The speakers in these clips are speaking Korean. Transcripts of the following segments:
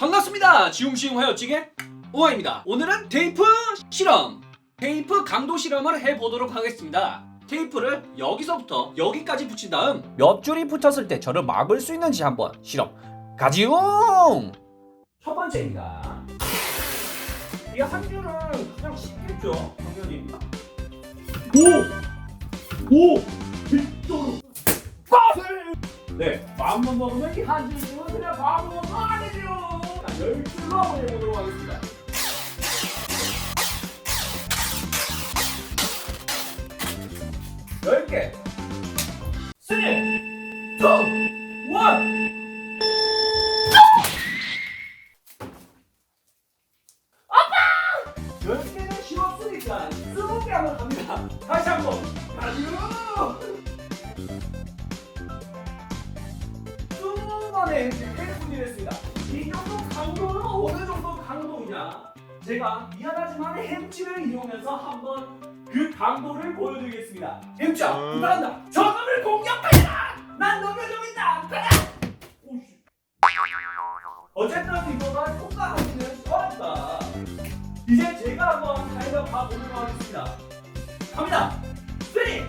반갑습니다. 지움시움 헤어지게 오아입니다. 오늘은 테이프 실험, 테이프 강도 실험을 해보도록 하겠습니다. 테이프를 여기서부터 여기까지 붙인 다음 몇 줄이 붙었을 때 저를 막을 수 있는지 한번 실험 가지용! 첫 번째입니다. 이한 줄은 그냥 쉽겠죠, 당연히. 오! 오! 네, 마음만 먹으면 이한 줄은 그냥 먹으면 아니죠. 자, 열 줄로 한번 해보도록 하겠습니다. 열 개. 쓰리, 투, 원. 아빠! 열 개는 쉬웠으니까 스무 개 한번 갑니다. 다시 한 번. 가지 요. 스무 번에 해분이 했습니다. 이 정도 강도는 어느 정도 강도이냐? 제가 미안하지만 햄찌를 이용해서 한번 그 강도를 보여드리겠습니다. 햄찌야, 부탁한다. 저놈을 공격하라! 난 너를 좀 있다. 가자! 오씨. 어쨌든 이거가 효과 하기는 어렵다. 이제 제가 한번 달려가 보도록 하겠습니다. 갑니다. 3, 2,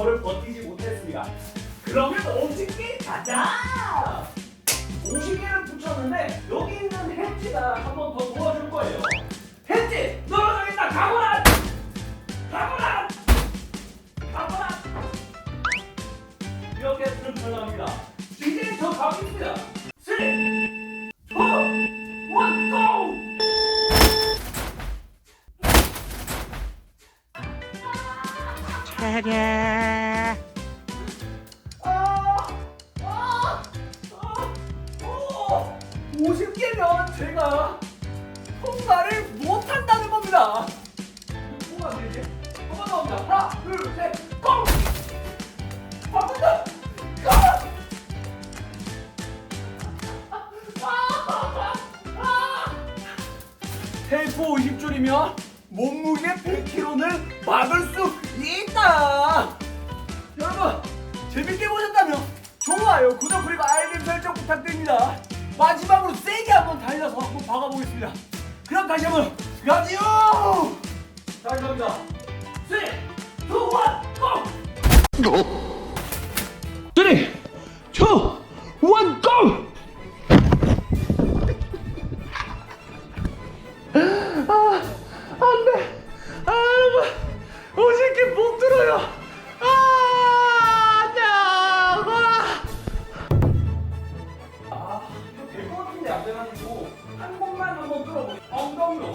저를 버티지 못했습니다. 그러면 50개 가자! 50개를 붙였는데 여기 있는 햄찌가 한 번 더 도와줄 거예요. 햄찌! 떨어져 있다! 가거라! 가거라! 가거라! 이렇게 들어갑니다. 이제 저 가겠습니다. 아, 아, 아, 오, 50개면 제가 통과를 못한다는 겁니다. 뭐가 안 되지? 한번 더 합니다. 하나, 둘, 셋, 고! 아. 테이프 50줄이면 몸무게 100kg를 막을 수 있다! 여러분 재밌게 보셨다면 좋아요 구독 그리고 알림 설정 부탁드립니다. 마지막으로 세게 한번 달려서 한번 박아보겠습니다. 그럼 다시 한번 가지요 다시 갑니다. 3 2 1 GO 3 2 1 GO 아 안돼. 아 여러분 50개 못 들어요. 아 아거라 아 이거 될것 같은데 안 돼가지고 한 번만 한번 들어보세요. 엉덩이로